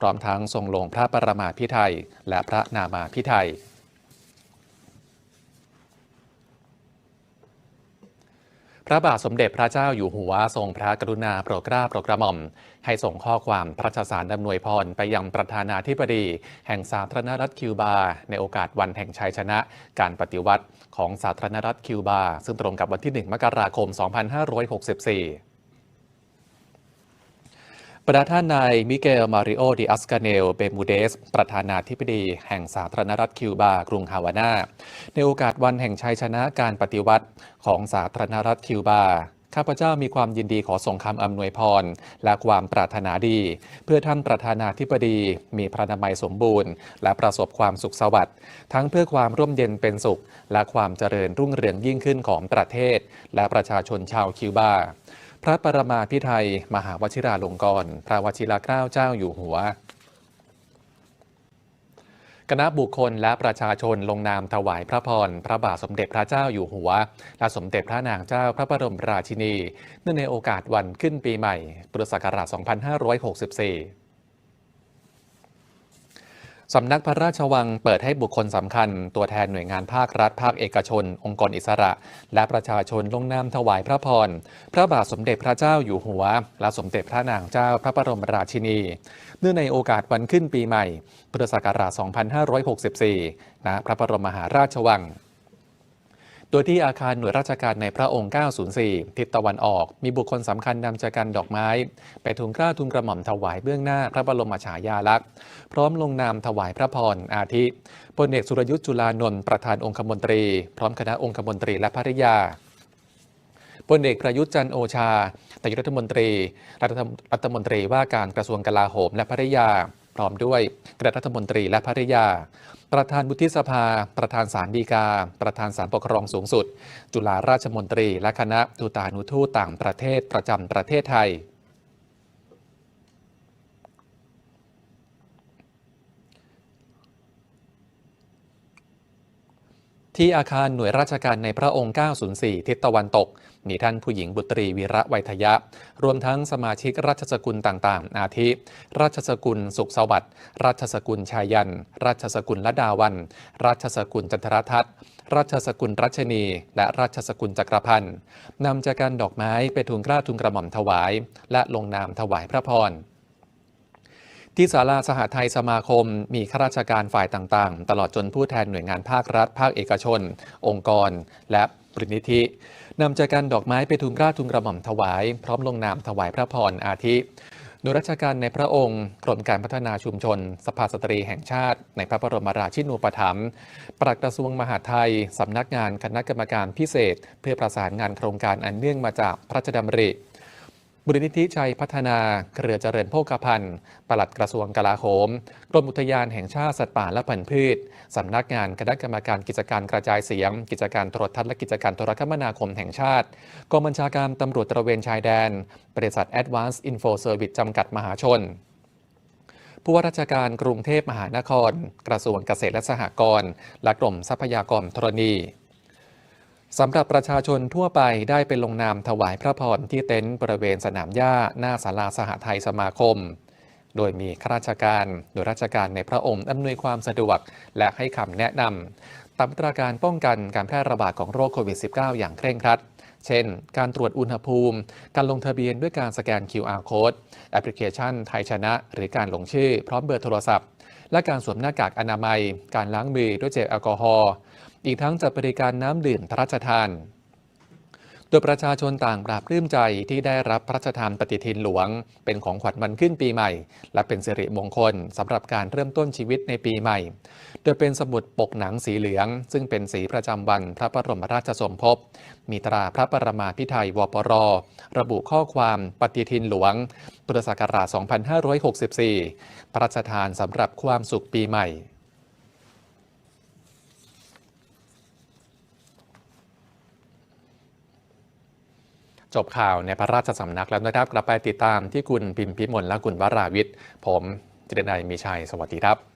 พร้อมทั้งทรงลงพระประมาพิไทยและพระนามาพิไทยพระบาทสมเด็จพระเจ้าอยู่หัวทรงพระกรุณาโปรดเกล้าโปรดกระหม่อม ให้ส่งข้อความพระราชสารดำนวยพรไปยังประธานาธิบดี แห่งสาธารณรัฐคิวบา ในโอกาสวันแห่งชัยชนะ การปฏิวัติของสาธารณรัฐคิวบา ซึ่งตรงกับวันที่ 1 มกราคม 2564 ประธานนายมิเกล มาริโอ ดิอัสกาเนล เบมูเดส ประธานาธิบดีแห่งสาธารณรัฐคิวบา กรุงฮาวานา ในโอกาสวันแห่งชัยชนะการปฏิวัติของสาธารณรัฐคิวบา ข้าพเจ้ามีความยินดีขอส่งคำอำนวยพร และความปรารถนาดี เพื่อท่านประธานาธิบดี มีพระนามัยสมบูรณ์ และประสบความสุขสวัสดิ์ทั้งเพื่อความร่มเย็นเป็นสุข และความเจริญรุ่งเรืองยิ่งขึ้นของประเทศ และประชาชนชาวคิวบา พระปรมาภิไทยมหาวชิราลงกรณ์พระวชิรเกล้าเจ้าอยู่หัวคณะบุคคลและประชาชนลงนามถวายพระพร พระบาทสมเด็จพระเจ้าอยู่หัว และสมเด็จพระนางเจ้าพระบรมราชินี เนื่องในโอกาสวันขึ้นปีใหม่ พุทธศักราช 2564 สำนักพระราชวังเปิดให้บุคคลสำคัญ ตัวแทนหน่วยงานภาครัฐ ภาคเอกชน องค์กรอิสระ และประชาชนลงนามถวายพระพร พระบาทสมเด็จพระเจ้าอยู่หัว และสมเด็จพระนางเจ้าพระบรมราชินี เนื่องในโอกาสวันขึ้นปีใหม่ พุทธศักราช 2564 ณ พระบรมมหาราชวัง โดยที่อาคารหน่วยราชการในพระองค์ 904 ทิศตะวันออก มีบุคคลสำคัญนำจากกันดอกไม้ ไปทูลกล้าทูลกระหม่อมถวายเบื้องหน้าพระบรมฉายาลักษณ์ พร้อมลงนามถวายพระพร อาทิพลเอกสุรยุทธ์จุลานนท์ประธานองคมนตรี พร้อมคณะองคมนตรีและภริยาพลเอกประยุทธ์จันโอชานายกรัฐมนตรี รัฐมนตรีว่าการกระทรวงกลาโหมและภริยา ร้อมด้วยคณะรัฐมนตรีและภริยา ประธานบุติสภา ประธานศาลฎีกา ประธานศาลปกครองสูงสุด จุฬาราชมนตรี และคณะทูตานุทูตต่างประเทศประจำประเทศไทย ที่อาคารหน่วยราชการในพระองค์ 904 ทิศตะวันตก มีท่านผู้หญิงบุตรีวีระไวยทยะ รวมทั้งสมาชิกราชสกุลต่างๆ อาทิ ราชสกุลสุขสวัสดิ์ ราชสกุลชายัน ราชสกุลละดาวัน ราชสกุลจันทรทัศน์ราชสกุลรัชนี และราชสกุลจักรพันธ์นำจากการดอกไม้ไปทูลกล้าทูลกระหม่อมถวาย และลงนามถวายพระพร ที่ศาลาสหไทยสมาคม มีข้าราชการฝ่ายต่างๆ ตลอดจนผู้แทนหน่วยงานภาครัฐ ภาคเอกชน องค์กร และปรินิธินำจากการดอกไม้ไปทูลกล้าทูลกระหม่อมถวาย พร้อมลงนามถวายพระพรอาทิโดยราชการในพระองค์ กรมการพัฒนาชุมชน สภาสตรีแห่งชาติ ในพระบรมราชินูปถัมภ์ปลัดกระทรวงมหาดไทย สำนักงานคณะกรรมการพิเศษ เพื่อประสานงานโครงการอันเนื่องมาจากพระราชดำริ บุรินิธิชัยพัฒนาเครือเจริญโภคภัณฑ์ปลัดกระทรวงกลาโหม กรมอุทยานแห่งชาติสัตว์ป่าและพันธุ์พืช สำนักงานคณะกรรมการกิจการกระจายเสียง กิจการโทรทัศน์และกิจการโทรคมนาคมแห่งชาติ กองบัญชาการตำรวจตระเวนชายแดน บริษัท Advanced Info Service จำกัดมหาชนผู้ว่าราชการกรุงเทพมหานคร กระทรวงเกษตรและสหกรณ์ และกรมทรัพยากรธรณี สำหรับประชาชนทั่วไปได้ไปลงนามถวายพระพรที่เต็นท์บริเวณสนามหญ้าหน้าศาลาสหไทยสมาคม โดยมีข้าราชการโดยราชการในพระองค์อำนวยความสะดวก และให้คำแนะนำตามมาตรการป้องกันการแพร่ระบาดของโรคโควิด -19 อย่างเคร่งครัด เช่น การตรวจอุณหภูมิ การลงทะเบียนด้วยการสแกน QR code แอปพลิเคชันไทยชนะ หรือการลงชื่อพร้อมเบอร์โทรศัพท์ และการสวมหน้ากากอนามัย การล้างมือด้วยเจลแอลกอฮอล์อีกทั้งจัดบริการน้ำดื่มพระราชทาน โดยประชาชนต่างปราบปลื้มใจที่ได้รับพระราชทานปฏิทินหลวง เป็นของขวัญวันขึ้นปีใหม่ และเป็นสิริมงคลสำหรับการเริ่มต้นชีวิตในปีใหม่ โดยเป็นสมุดปกหนังสีเหลือง ซึ่งเป็นสีประจำวันพระบรมราชสมภพมีตราพระปรมาภิไธยวปร ระบุข้อความปฏิทินหลวง พุทธศักราช 2564 พระราชทานสำหรับความสุขปีใหม่จบข่าวในพระราชสำนักแล้วนะครับ กลับไปติดตามที่คุณพิมพิมลและคุณวราวิทย์ ผมจิตนายมีชัย สวัสดีครับ